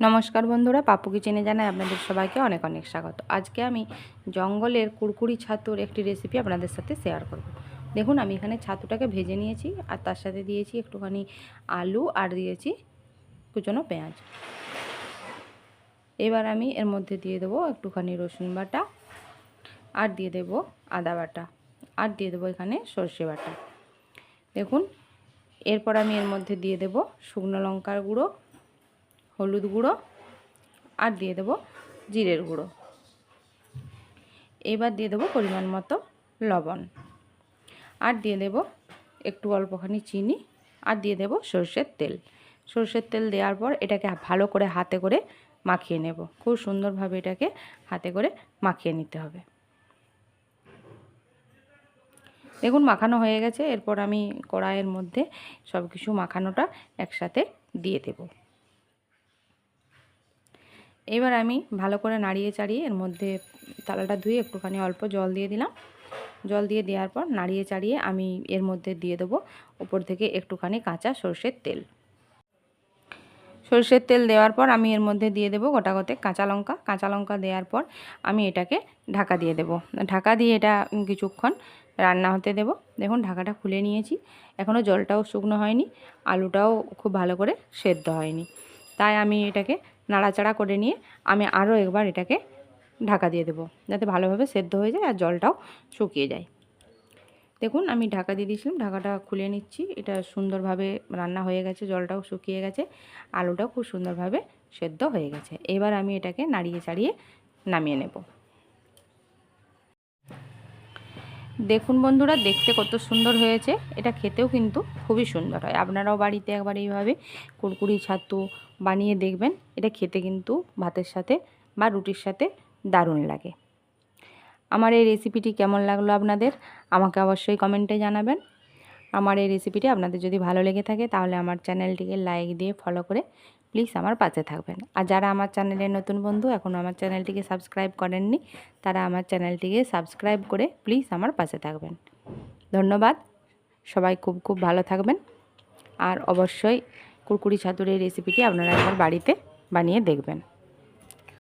নমস্কার বন্ধুরা পাপু কিচেনে জানাই আপনাদের সবাইকে অনেক অনেক স্বাগত। আজকে আমি জঙ্গলের কুরকুরি ছাতুর একটি রেসিপি আপনাদের সাথে শেয়ার করব। দেখুন, আমি এখানে ছাতুটাকে ভেজে নিয়েছি আর তার সাথে দিয়েছি একটুখানি আলু আর দিয়েছি কুচনো পেঁয়াজ। এবার আমি এর মধ্যে দিয়ে দেবো একটুখানি রসুন বাটা আর দিয়ে দেব আদা বাটা আর দিয়ে দেবো এখানে সর্ষে বাটা। দেখুন, এরপর আমি এর মধ্যে দিয়ে দেব শুকনো লঙ্কার গুঁড়ো হলুদ গুঁড়ো আর দিয়ে দেবো জিরের গুঁড়ো। এবার দিয়ে দেবো পরিমাণ মতো লবণ। আর দিয়ে দেব একটু অল্পখানি চিনি আর দিয়ে দেব সর্ষের তেল। সর্ষের তেল দেওয়ার পর এটাকে ভালো করে হাতে করে মাখিয়ে নেব। খুব সুন্দরভাবে এটাকে হাতে করে মাখিয়ে নিতে হবে। দেখুন মাখানো হয়ে গেছে। এরপর আমি কড়াইয়ের মধ্যে সব কিছু মাখানোটা একসাথে দিয়ে দেবো। এবার আমি ভালো করে নাড়িয়ে চাড়িয়ে এর মধ্যে তালাটা ধুয়ে একটুখানি অল্প জল দিয়ে দিলাম। জল দিয়ে দেওয়ার পর নাড়িয়ে চাড়িয়ে আমি এর মধ্যে দিয়ে দেবো উপর থেকে একটুখানি কাঁচা সর্ষের তেল। সর্ষের তেল দেওয়ার পর আমি এর মধ্যে দিয়ে দেবো গোটা গতে কাঁচা লঙ্কা। কাঁচা লঙ্কা দেওয়ার পর আমি এটাকে ঢাকা দিয়ে দেব। ঢাকা দিয়ে এটা কিছুক্ষণ রান্না হতে দেব। দেখুন ঢাকাটা খুলে নিয়েছি। এখনও জলটাও শুকনো হয়নি। আলুটাও খুব ভালো করে সেদ্ধ হয়নি। তাই আমি এটাকে নাড়াচাড়া করে নিয়ে আমি আরও একবার এটাকে ঢাকা দিয়ে দেবো, যাতে ভালোভাবে সেদ্ধ হয়ে যায় আর জলটাও শুকিয়ে যায়। দেখুন, আমি ঢাকা দিয়ে দিয়েছিলাম, ঢাকাটা খুলে নিচ্ছি। এটা সুন্দরভাবে রান্না হয়ে গেছে, জলটাও শুকিয়ে গেছে, আলুটাও খুব সুন্দরভাবে সেদ্ধ হয়ে গেছে। এবার আমি এটাকে নাড়িয়ে চাড়িয়ে নামিয়ে নেব। দেখুন বন্ধুরা, দেখতে কত সুন্দর হয়েছে। এটা খেতেও কিন্তু খুবই সুন্দর হয়। আপনারাও বাড়িতে একবার এইভাবে কুরকুরি, ছাতু বানিয়ে দেখবেন। এটা খেতে কিন্তু ভাতের সাথে বা রুটির সাথে দারুণ লাগে। আমার এই রেসিপিটি কেমন লাগল আপনাদের? আমাকে অবশ্যই কমেন্টে জানাবেন। আমার এই রেসিপিটি আপনাদের যদি ভালো লেগে থাকে, তাহলে আমার চ্যানেলটিকে লাইক দিয়ে ফলো করে প্লিজ আমার পাশে থাকবেন। আর যারা আমার চ্যানেলের নতুন বন্ধু এখনও আমার চ্যানেলটিকে সাবস্ক্রাইব করেননি, তারা আমার চ্যানেলটিকে সাবস্ক্রাইব করে প্লিজ আমার পাশে থাকবেন। ধন্যবাদ। সবাই খুব খুব ভালো থাকবেন। আর অবশ্যই কুরকুরি ছাতুর এই রেসিপিটি আপনারা একবার বাড়িতে বানিয়ে দেখবেন।